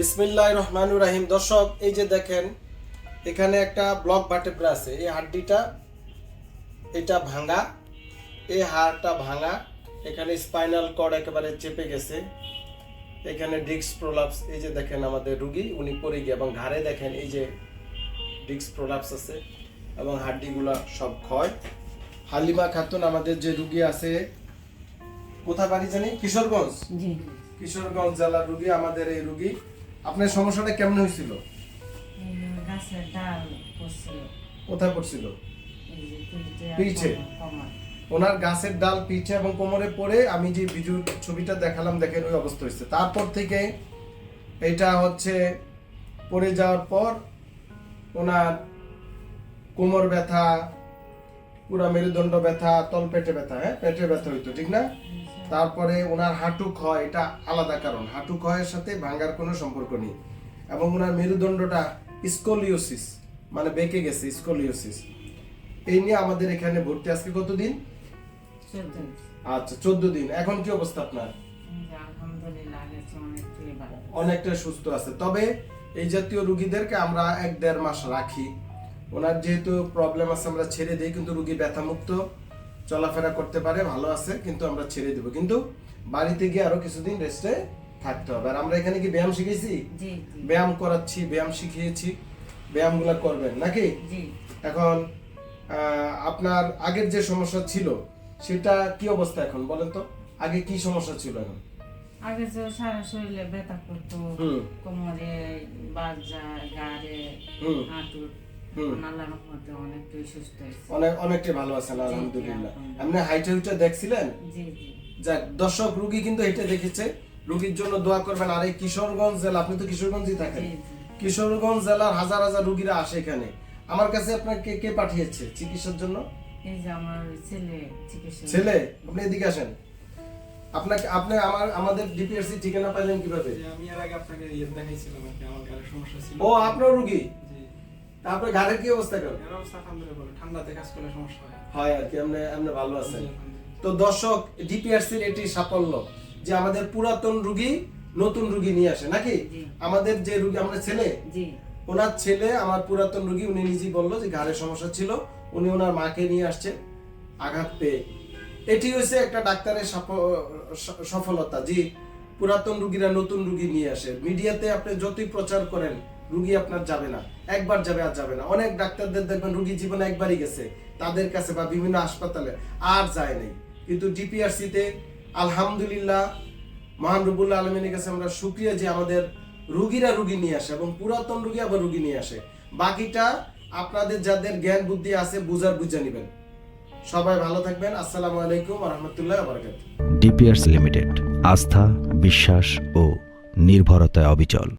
বিসমিল্লাহ রহমানুর রাহিম। দর্শক এই যে দেখেন এখানে একটা ব্লক ভার্টেব্রা আছে। এই হাড্ডিটা এটা ভাঙা এই হাড়টা ভাঙা এখানে স্পাইনাল কর্ড একেবারে চেপে গেছে। এখানে ডিস্ক প্রোলাপস এই যে দেখেন আমাদের রুগী উনি পড়ে গিয়ে এবং ঘাড়ে দেখেন এই যে ডিস্ক প্রোলাপস আছে এবং হাড্ডিগুলা সব ক্ষয়। হালিমা খাতুন আমাদের যে রুগী আছে কোথায় বাড়ি জানি? কিশোরগঞ্জ? কিশোরগঞ্জ জেলার রুগী আমাদের এই রুগী। আপনার সমস্যাটা কেমন হয়েছিল? গাছের ডাল পড়ছিল। কোথায় পড়ছিল? পিঠে। ওনার গাছের ডাল পিঠে এবং কোমরে পড়ে আমি যে ভিডিও ছবিটা দেখালাম দেখেন ওই অবস্থা হয়েছে। তারপর থেকে এটা হচ্ছে পড়ে যাওয়ার পর ওনার কোমর ব্যথা পুরা মেরুদণ্ড ব্যথা তলপেটে ব্যথা হ্যাঁ? পেটে ব্যথা হইতো ঠিক না? তারপরে ওনার হাঁটু ক্ষয় এটা আলাদা কারণ। হাঁটু ক্ষয়ের সাথে ভাঙ্গার কোনো সম্পর্ক নেই। এবং ওনার মেরুদণ্ডটা স্কোলিওসিস মানে বেঁকে গেছে স্কোলিওসিস। এই নিয়ে আমাদের এখানে ভর্তি আজকে কতদিন? আচ্ছা চোদ্দ দিন। এখন কি অবস্থা আপনার? অনেকটা সুস্থ আছে। তবে এই জাতীয় রুগীদেরকে আমরা এক দেড় মাস রাখি। ওনার যেহেতু প্রবলেম আছে আমরা ছেড়ে দিই কিন্তু রুগী ব্যথামুক্ত। চলাফেরা করতে পারে ভালো আছে কিন্তু আমরা ছেড়ে দেবো। কিন্তু বাড়িতে গিয়ে আরও কিছুদিন রেস্টে থাকতে হবে। আর আমরা এখানে কি ব্যায়াম শিখেছি? ব্যায়াম করাচ্ছি ব্যায়াম শিখিয়েছি ব্যায়ামগুলো করবেন নাকি? এখন আপনার আগের যে সমস্যা ছিল সেটা কি অবস্থা এখন বলেন তো? আগে কি সমস্যা ছিল এখন? আগে যে সারা শরীরে ব্যথা করতো কোমরে বাজা গাড়ে হুম। হাঁটু হুম। আল্লাহর রহমতে অনেকটাই সুস্থ অনেক অনেকটাই ভালো আছেন আলহামদুলিল্লাহ। আপনি হাইটে উইটে দেখছিলেন? জি জি। যাক দর্শক রুগী কিন্তু হেঁটে দেখেছে। রুগীর জন্য দোয়া করবেন। আর এই কিশোরগঞ্জ জেলা আপনি তো কিশোরগঞ্জই থাকেন। কিশোরগঞ্জ জেলার হাজার হাজার রুগীরা আসে এখানে। আমার কাছে আপনাকে কে পাঠিয়েছে চিকিৎসার জন্য? এই যে আমার ছেলে আপনি এদিকে আসেন। আপনাকে আপনি আমার আমাদের ডিপিআরসি ঠিকানা পাইলেন কীভাবে? আমি এর আগে আপনাকে ইয়ে দেখাইছিলাম আমার সমস্যা ছিল। ও আপনার রুগী? তারপরে ঘাড়ের কি অবস্থা ঠান্ডাতে কাজ করলে সমস্যা হয়। হয় আর কি আপনি ভালো আছেন তো দর্শক ডিপিআরসির এটি সাফল্য যে আমাদের পুরাতন রুগী নতুন রুগী নিয়ে আসে নাকি? আমাদের যে রুগী আমাদের ছেলে ওনার ছেলে আমার পুরাতন রুগী উনি নিজেই বলল যে ঘাড়ের সমস্যা ছিল উনি ওনার মাকে নিয়ে আসছে আঘাত পেয়ে। এটি হচ্ছে একটা ডাক্তারের সফলতা জি। পুরাতন রুগীরা নতুন রুগী নিয়ে আসে। মিডিয়াতে আপনি যতই প্রচার করেন, রুগী আপনার যাবে না। একবার যাবে আর যাবে না। অনেক ডাক্তারদের দেখবেন রুগী জীবনে একবারই গেছে, তাদের কাছে বা বিভিন্ন হাসপাতালে আর যায় নাই। কিন্তু ডিপিআরসিতে আলহামদুলিল্লাহ, মহান রবুল্লাহ আলমিনের কাছে আমরা সুক্রিয়া যে আমাদের রুগীরা রুগী নিয়ে আসে এবং পুরাতন রুগী আবার রুগী নিয়ে আসে। বাকিটা আপনাদের যাদের জ্ঞান বুদ্ধি আছে, বুঝার বুঝে নেবেন। সবাই ভালো থাকবেন। আসসালামু আলাইকুম রহমতুল্লাহ বারাকাতুহু। ডিপিআরস লিমিটেড আস্থা বিশ্বাস ও নির্ভরতায় অবিচল।